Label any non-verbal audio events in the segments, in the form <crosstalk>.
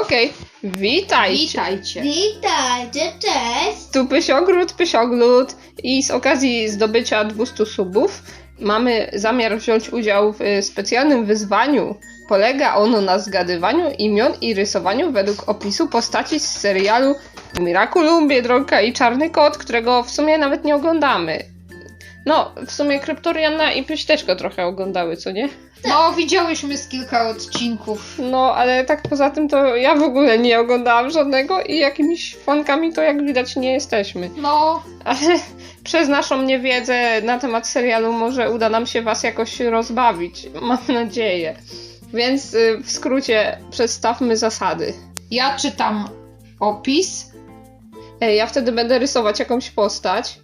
Okej, witajcie. Witajcie. Witajcie, cześć! Tu Pysiogród, Pysiogród i z okazji zdobycia 200 subów mamy zamiar wziąć udział w y, specjalnym wyzwaniu. Polega ono na zgadywaniu imion i rysowaniu według opisu postaci z serialu Miraculum, Biedronka i Czarny Kot, którego w sumie nawet nie oglądamy. No, w sumie Kryptorianna i Pyś też go trochę oglądały, co nie? No, widziałyśmy z kilka odcinków. No, ale tak poza tym to ja w ogóle nie oglądałam żadnego i jakimiś fankami to jak widać nie jesteśmy. No, Ale <laughs> przez naszą niewiedzę na temat serialu może uda nam się was jakoś rozbawić. <laughs> Mam nadzieję. Więc y, w skrócie przedstawmy zasady. ja czytam opis. Ja wtedy będę rysować jakąś postać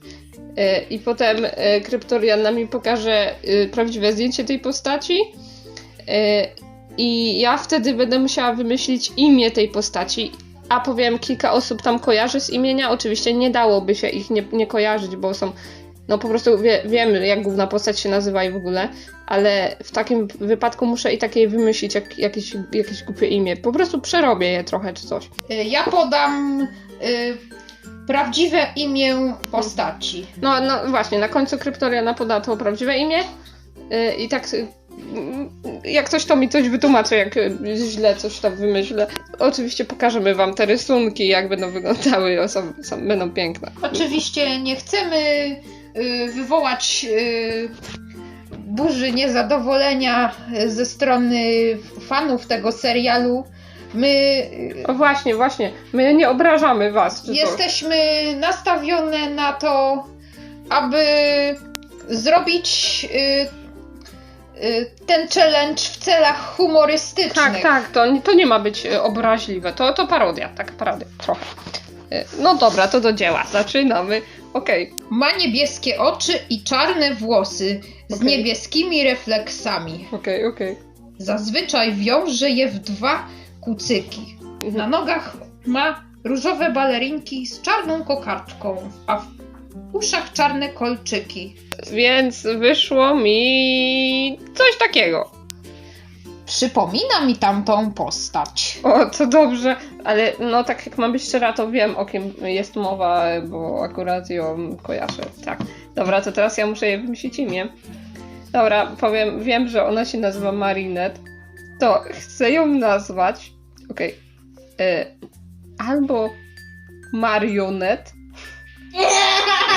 i potem e, Kryptorianna mi pokaże e, prawdziwe zdjęcie tej postaci e, i ja wtedy będę musiała wymyślić imię tej postaci, a powiem kilka osób tam kojarzy z imienia. Oczywiście nie dałoby się ich nie, nie kojarzyć, bo są no po prostu wie, wiemy jak główna postać się nazywa i w ogóle, ale w takim wypadku muszę i takiej wymyślić jak, jakieś, jakieś głupie imię. Po prostu przerobię je trochę czy coś. Ja podam y, prawdziwe imię postaci. No, no właśnie, na końcu Kryptoriana poda to prawdziwe imię yy, i tak yy, jak ktoś to mi coś wytłumaczy, jak yy, źle coś tam wymyślę. Oczywiście pokażemy wam te rysunki, jak będą wyglądały, osoby są, będą piękne. Oczywiście nie chcemy y, wywołać y, burzy niezadowolenia ze strony fanów tego serialu. My y, O właśnie, właśnie, my nie obrażamy was, jesteśmy nastawione na to, aby zrobić y, y, ten challenge w celach humorystycznych. Tak, tak, to, to nie ma być yy, obraźliwe, to, to parodia, tak parodia, trochę. No dobra, to do dzieła, zaczynamy. Okej, Ma niebieskie oczy i czarne włosy z Okej. niebieskimi refleksami. okej, okej. Zazwyczaj wiąże je w dwa kucyki. Na nogach ma różowe balerinki z czarną kokardką, a w uszach czarne kolczyki. Więc wyszło mi coś takiego. Przypomina mi tamtą postać. O, to dobrze, ale no tak jak mam być szczera, to wiem o kim jest mowa, bo akurat ją kojarzę. Tak. Dobra, to teraz ja muszę jej wymyślić imię. Dobra, powiem, wiem, że ona się nazywa Marinette. To chcę ją nazwać. Okej. e, Albo Marionet.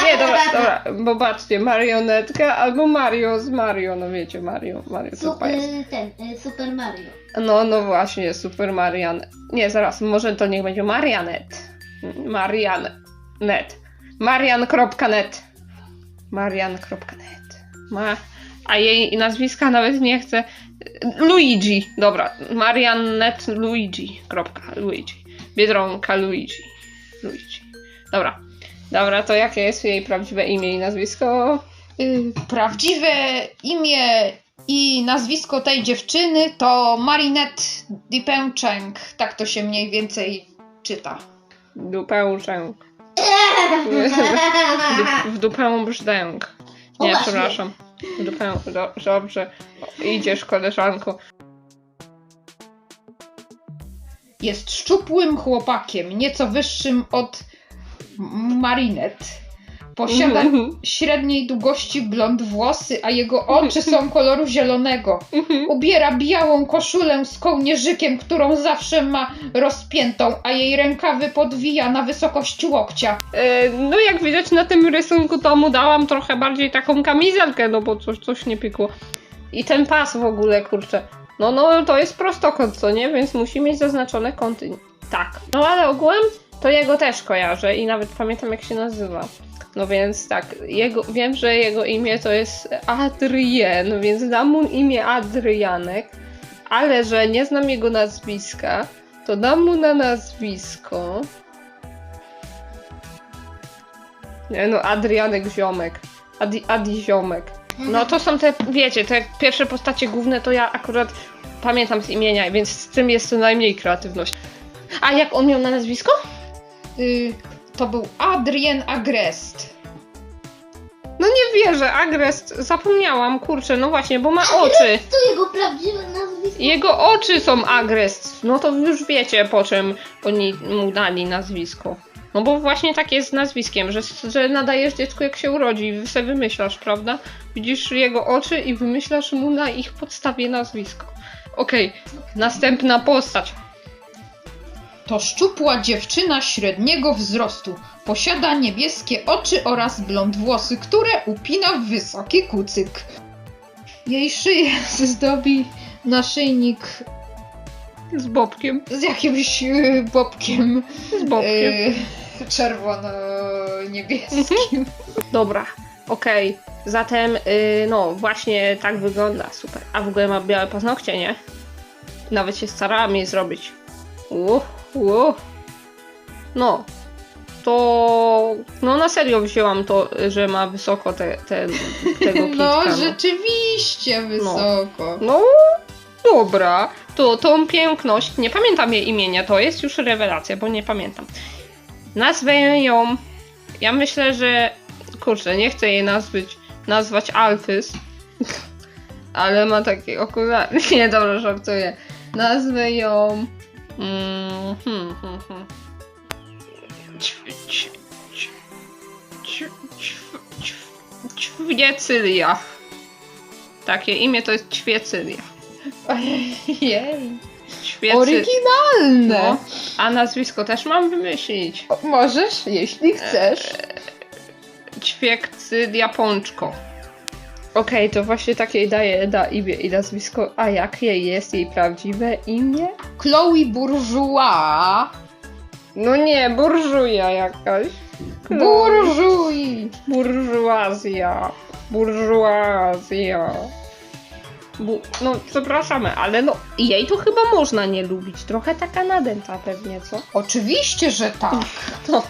Nie, dobra, dobra, bo patrzcie, marionetka albo Mario z Mario, no wiecie, Mario, Mario to Super, jest. ten, y, Super Mario. No, no właśnie, Super Marian. Nie, zaraz, może to niech będzie Marianet. Marianet. Marian.net. Marian.net. Ma... A jej nazwiska nawet nie chcę. Luigi. Dobra, Mariannet Luigi. Kropka. Luigi. Biedronka Luigi. Luigi. Dobra. Dobra, to jakie jest jej prawdziwe imię i nazwisko? Y, Prawdziwe imię i nazwisko tej dziewczyny to Marinette Dipęczęk. Tak to się mniej więcej czyta. Dupę szczęk. <laughs> W dupę brzdęk. Nie, właśnie. przepraszam. Do, dobrze. Idziesz, koleżanko. Jest szczupłym chłopakiem, nieco wyższym od M- Marinette. Posiada Mhm. średniej długości blond włosy, a jego oczy są koloru zielonego. Ubiera białą koszulę z kołnierzykiem, którą zawsze ma rozpiętą, a jej rękawy podwija na wysokość łokcia. E, No jak widać na tym rysunku to mu dałam trochę bardziej taką kamizelkę, no bo coś, coś nie pikło. I ten pas w ogóle, kurczę. No, no, to jest prostokąt, co nie? Więc musi mieć zaznaczone kąty. Tak. No ale ogółem to jego też kojarzę i nawet pamiętam jak się nazywa. No więc tak, jego, wiem, że jego imię to jest Adrien, więc dam mu imię Adrianek, ale że nie znam jego nazwiska, to dam mu na nazwisko. Nie no, Adrianek Ziomek. Adi, Adi Ziomek. No to są te, wiecie, te pierwsze postacie główne, to ja akurat pamiętam z imienia, więc z tym jest co najmniej kreatywność. A jak on miał na nazwisko? Y, to był Adrien Agrest. No nie wierzę, Agrest, zapomniałam, kurczę, no właśnie, bo ma oczy. <laughs> To jego prawdziwe nazwisko. Jego oczy są agres. No to już wiecie, po czym oni mu dali nazwisko. No bo właśnie tak jest z nazwiskiem, że, że nadajesz dziecku jak się urodzi i sobie wymyślasz, prawda? Widzisz jego oczy i wymyślasz mu na ich podstawie nazwisko. Okej, następna postać. To szczupła dziewczyna średniego wzrostu. Posiada niebieskie oczy oraz blond włosy, które upina w wysoki kucyk. Jej szyję <laughs> zdobi naszyjnik Z Bobkiem. z jakimś e, bobkiem Z Bobkiem. e, czerwono-niebieskim. <laughs> Dobra, okej. Zatem, y, no właśnie tak wygląda, super. A w ogóle ma białe paznokcie, nie? Nawet się starałam je zrobić. Uh, uh. No, to no na serio wzięłam to, że ma wysoko te, te, tego <laughs> kitka. No, no. rzeczywiście wysoko. No, dobra. To tą piękność, nie pamiętam jej imienia, to jest już rewelacja, bo nie pamiętam. Nazwę ją, ja myślę, że, kurczę, nie chcę jej nazwać, nazwać Alfys, <laughs> ale ma takie okulary, <laughs> nie, dobra, żartuję. Nazwę ją, mm, hmm, hmm, hmm. Ćw- ćw- ćw- ćw- ćw- ćw- Ćwiecylia. Takie imię to jest Ćwiecylia. Ojej. Świecy. Oryginalne. No. A nazwisko też mam wymyślić. O, Możesz, jeśli chcesz. Ćwiekcylia Pączko. Okej, to właśnie takie daje da imię i nazwisko. A jakie jest jej prawdziwe imię? Chloe Bourgeois. No nie, burżuja jakaś. Bourgeois. Burżuazja. Burżuazja. Bu- no, przepraszamy, ale no, jej to chyba można nie lubić. Trochę taka nadęta pewnie, co? Oczywiście, że tak. No,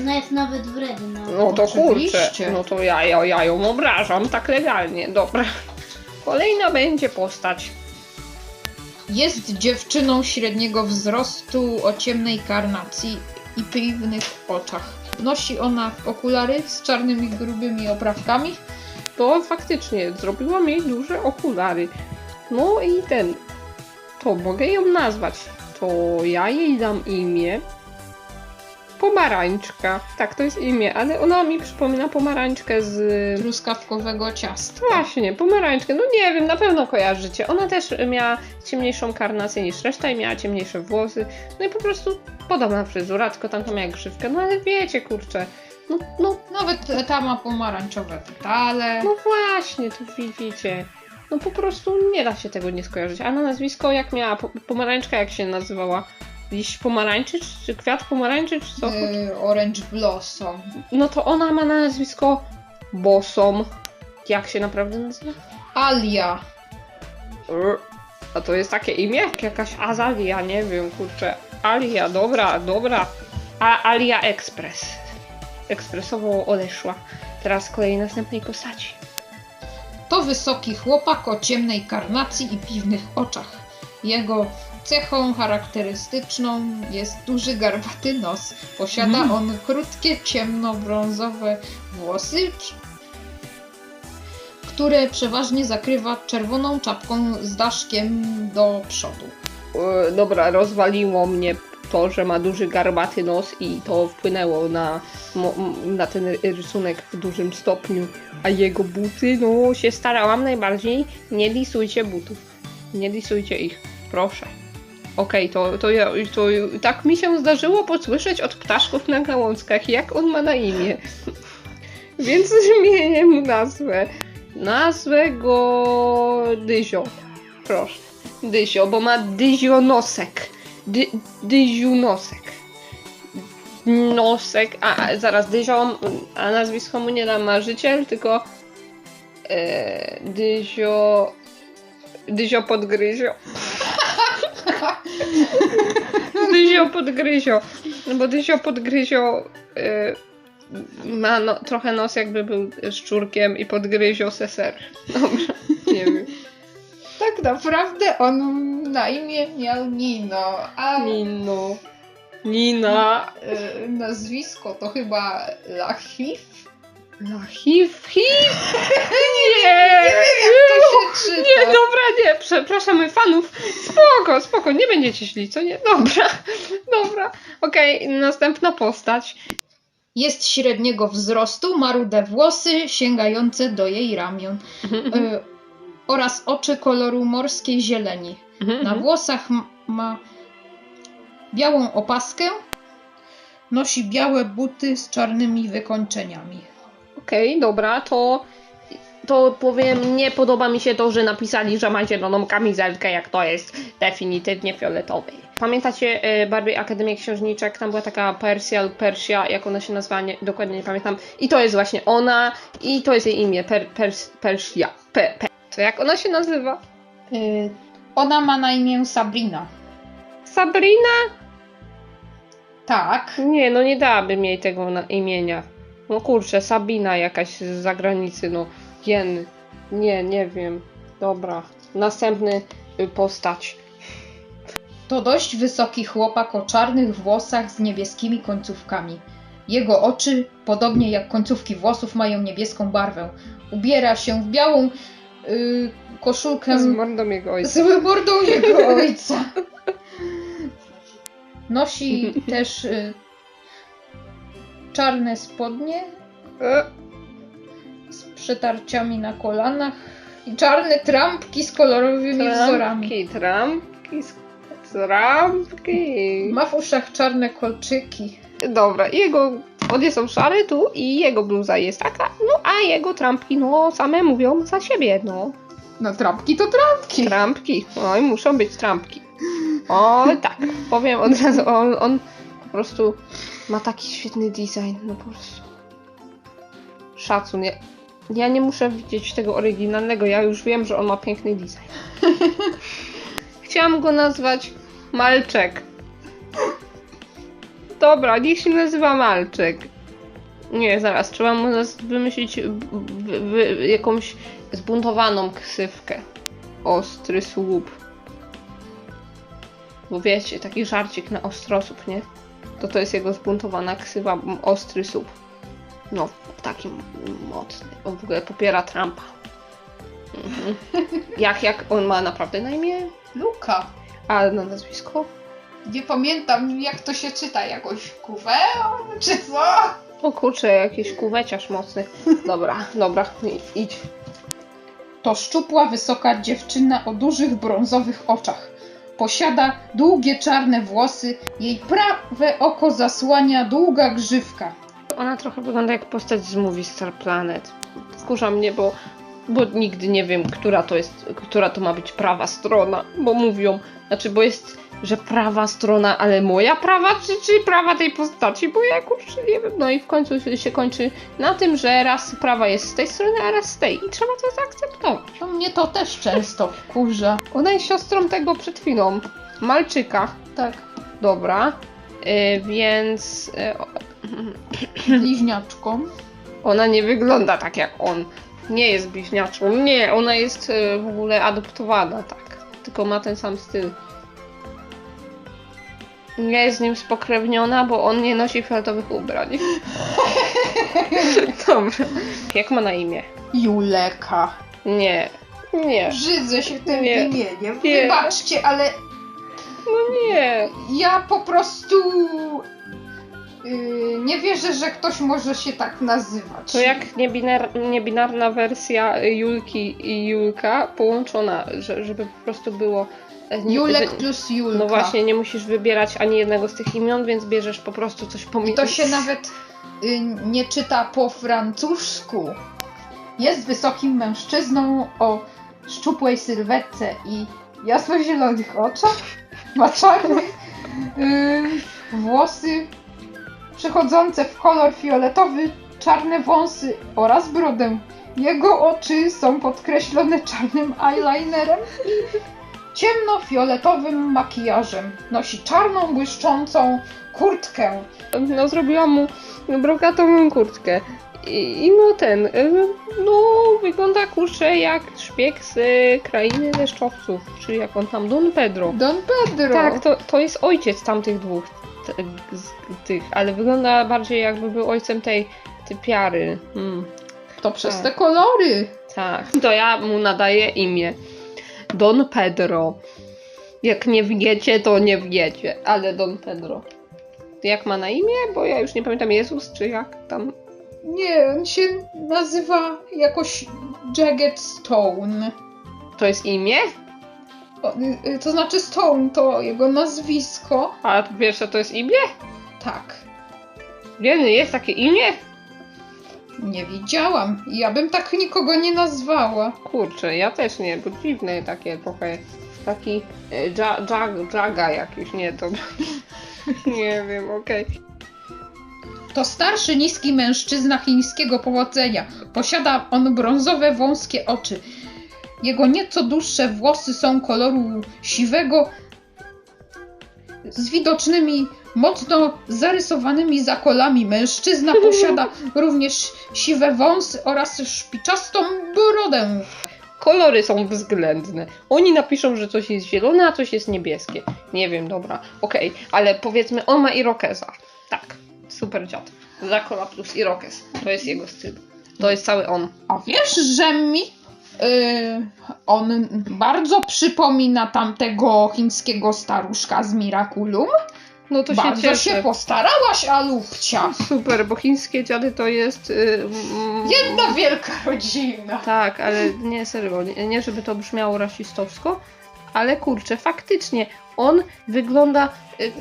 Ona jest nawet wredna. no to kurczę. Oczywiście. No to ja, ja, ja ją obrażam tak legalnie. Dobra. Kolejna będzie postać. Jest dziewczyną średniego wzrostu o ciemnej karnacji i piwnych oczach. Nosi ona okulary z czarnymi grubymi oprawkami. To faktycznie zrobiłam jej duże okulary. No i ten. To mogę ją nazwać. To ja jej dam imię. Pomarańczka. Tak, to jest imię, ale ona mi przypomina pomarańczkę z. truskawkowego ciasta. Właśnie, pomarańczkę. No nie wiem, na pewno kojarzycie. Ona też miała ciemniejszą karnację niż reszta i miała ciemniejsze włosy. No i po prostu podobna fryzura, tylko tam miała grzywkę. No ale wiecie, kurczę. No, no Nawet ta ma pomarańczowe detale. No właśnie, tu widzicie. No po prostu nie da się tego nie skojarzyć. A na nazwisko jak miała? Po- Pomarańczka jak się nazywała? Liść pomarańczy, czy- kwiat pomarańczy, czy co? Y, Orange Blossom. No to ona ma na nazwisko Bosom. Jak się naprawdę nazywa? Alia. R. A to jest takie imię? Jak jakaś Azalia, nie wiem, kurczę. Alia, dobra, dobra. A Alia Express. Ekspresowo odeszła. Teraz kolej następnej postaci. To wysoki chłopak o ciemnej karnacji i piwnych oczach. Jego cechą charakterystyczną jest duży garbaty nos. Posiada Mm. on krótkie, ciemnobrązowe włosy, które przeważnie zakrywa czerwoną czapką z daszkiem do przodu. E, dobra, rozwaliło mnie to, że ma duży garbaty nos i to wpłynęło na, na ten rysunek w dużym stopniu. A jego buty, no się starałam najbardziej. Nie lisujcie butów. Nie lisujcie ich, proszę. Okej, to, to, ja, to tak mi się zdarzyło posłyszeć od ptaszków na gałązkach, jak on ma na imię. <laughs> Więc zmienię mu nazwę. Nazwę go Dyzio. Proszę. Dysio, bo ma dyzionosek. Dy, dyziunosek. Nosek, a a, zaraz, dyzio, a nazwisko mu nie dam marzyciel, tylko e, dyzio, dyzio podgryzio. Dyzio podgryzio, no bo dyzio podgryzio e, ma no, trochę nos jakby był szczurkiem i podgryzio seser. Dobra, nie wiem. Tak naprawdę on na imię miał Nino, a Nino. Nina. y, nazwisko to chyba Lachif. Lachiw, hiw? Nie! To się czyta. Nie, dobra, nie, przepraszamy fanów. Spoko, spoko, nie będziecie źli, co nie? Dobra, dobra. Okej, następna postać. Jest średniego wzrostu, ma rude włosy sięgające do jej ramion y, oraz oczy koloru morskiej zieleni. Mhm, Na włosach ma białą opaskę, nosi białe buty z czarnymi wykończeniami. Okej, dobra, to, to powiem, nie podoba mi się to, że napisali, że ma zieloną kamizelkę, jak to jest definitywnie fioletowy. Pamiętacie e, Barbie Akademię Księżniczek? Tam była taka Persja lub Persja, jak ona się nazywa, nie, dokładnie nie pamiętam. I to jest właśnie ona, i to jest jej imię, per, pers, Persja. Pe, pe. To jak ona się nazywa? Y, ona ma na imię Sabrina. Sabrina? Tak. Nie, no nie dałabym jej tego na imienia. No kurczę, Sabina jakaś z zagranicy, no. Jen. Nie, nie wiem. Dobra. Następny y, postać. To dość wysoki chłopak o czarnych włosach z niebieskimi końcówkami. Jego oczy, podobnie jak końcówki włosów, mają niebieską barwę. Ubiera się w białą y, koszulkę Z mordą jego ojca. z mordą jego ojca. Nosi <laughs> też y, czarne spodnie E, z przetarciami na kolanach i czarne trampki z kolorowymi wzorami. Trampki, trampki, trampki. Ma w uszach czarne kolczyki. Dobra, jego spodnie są szare tu i jego bluza jest taka, no a jego trampki, no same mówią za siebie, no. No trampki to trampki. Trampki, oj, muszą być trampki. O, tak, powiem od razu, on, on po prostu ma taki świetny design, no po prostu. Szacun, ja, ja nie muszę widzieć tego oryginalnego, ja już wiem, że on ma piękny design. <laughs> Chciałam go nazwać Malczek. Dobra, niech się nazywa Malczek. Nie, zaraz, trzeba mu wymyślić jakąś zbuntowaną ksywkę. Ostry słup. Bo wiecie, taki żarcik na ostrosób, nie? To to jest jego zbuntowana ksywa, ostry słup. No, taki mocny. On w ogóle popiera Trumpa. Mhm. <laughs> Jak, jak on ma naprawdę na imię? Luka. A na nazwisko? Nie pamiętam jak to się czyta, jakoś kuweon czy co? O kurczę, jakiś kuweciarz mocny. Dobra, <laughs> dobra, idź. To szczupła, wysoka dziewczyna o dużych brązowych oczach. Posiada długie czarne włosy, jej prawe oko zasłania długa grzywka. Ona trochę wygląda jak postać z Movie Star Planet. Wkurza mnie, bo, bo nigdy nie wiem, która to jest, która to ma być prawa strona, bo mówią, znaczy, bo jest, że prawa strona, ale moja prawa, czy, czy prawa tej postaci, bo ja kurczę nie wiem. No i w końcu się- kończy na tym, że raz prawa jest z tej strony, a raz z tej i trzeba to zaakceptować. No mnie to też często wkurza. Ona jest siostrą tego przed chwilą, Malczyka. Tak, Dobra, y, więc y, o- bliźniaczką. Ona nie wygląda tak jak on. Nie jest bliźniaczką. Nie, ona jest e, w ogóle adoptowana, tak. Tylko ma ten sam styl. Nie jest z nim spokrewniona, bo on nie nosi fioletowych ubrań. <laughs> Dobra. Jak ma na imię? Juleka. Nie. Nie. Brzydzę się tym Nie. imieniem. Nie. Wybaczcie, ale No nie. ja po prostu yy, nie wierzę, że ktoś może się tak nazywać. To jak niebinar, niebinarna wersja Julki i Julka połączona, że, żeby po prostu było. e, nie- Julek że- plus Julka. No właśnie, nie musisz wybierać ani jednego z tych imion, więc bierzesz po prostu coś I pomiędzy. to się nawet y, nie czyta po francusku. Jest wysokim mężczyzną o szczupłej sylwetce i jasno-zielonych oczach. Ma czarne y, włosy przechodzące w kolor fioletowy, czarne wąsy oraz brodę. Jego oczy są podkreślone <laughs> czarnym eyelinerem i ciemno-fioletowym makijażem. Nosi czarną, błyszczącą kurtkę No, zrobiłam mu brokatową kurtkę. I, I no ten, y, no wygląda kurczę jak szpieg z y, krainy deszczowców, czyli jak on tam, Don Pedro. Don Pedro. Tak, to, to jest ojciec tamtych dwóch z, tych, ale wygląda bardziej jakby był ojcem tej, Typiary. Hmm. To przez Tak. te kolory. Tak. To ja mu nadaję imię. Don Pedro. Jak nie wiecie, to nie wiecie, ale Don Pedro. Jak ma na imię? Bo ja już nie pamiętam Jezus, czy jak tam. Nie, on się nazywa jakoś Jagged Stone. To jest imię? Y, y, To znaczy Stone to jego nazwisko. A po pierwsze to jest imię? Tak. Wiemy, jest takie imię? Nie widziałam. Ja bym tak nikogo nie nazwała. Kurczę, ja też nie, bo dziwne takie trochę. Taki e, ja, jag, jaga jakiś, nie to. <laughs> nie wiem, okej. To starszy, niski mężczyzna chińskiego pochodzenia. Posiada on brązowe, wąskie oczy. Jego nieco dłuższe włosy są koloru siwego z widocznymi, mocno zarysowanymi zakolami. Mężczyzna <laughs> posiada również siwe wąsy oraz szpiczastą brodę. Kolory są względne. Oni napiszą, że coś jest zielone, a coś jest niebieskie. Nie wiem, dobra, okej, ale powiedzmy, on ma irokeza. Tak, super dziad. Zakola plus irokez. To jest jego styl. To jest cały on. A wiesz, że mi on bardzo przypomina tamtego chińskiego staruszka z Miraculum? No to się bardzo cieszę. się postarałaś, Alupcia. Super, bo chińskie dziady to jest. y, mm, Jedna wielka rodzina. Tak, ale nie serio, nie, nie żeby to brzmiało rasistowsko, ale kurczę, faktycznie on wygląda y,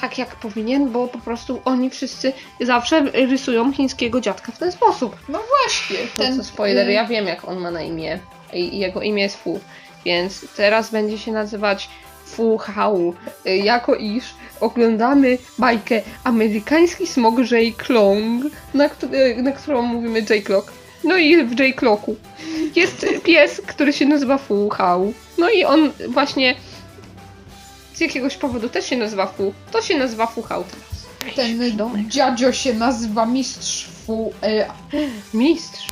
tak jak powinien, bo po prostu oni wszyscy zawsze rysują chińskiego dziadka w ten sposób. No właśnie, Ten, to spoiler, y, ja wiem jak on ma na imię i jego imię jest Fu, więc teraz będzie się nazywać Fu Hao, y, jako iż oglądamy bajkę Amerykański Smog J. Klong, na, y, na którą mówimy J. Clock. No i w J. Clocku jest pies, który się nazywa Fu Hao. No i on właśnie z jakiegoś powodu też się nazywa Fu. To się nazywa Fu Hao teraz. ten dziadzio się nazywa Mistrz Fu. Y, Mistrz.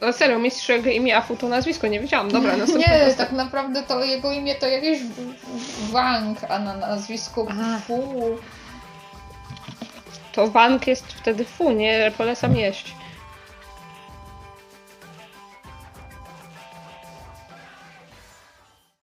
No serio, mistrz jego imię, a Fu to nazwisko, nie wiedziałam. Dobra, następna nie, postać. tak naprawdę to jego imię to jakieś Wang, a na nazwisku A. Fu. To Wank jest wtedy fu, nie? Polecam jeść.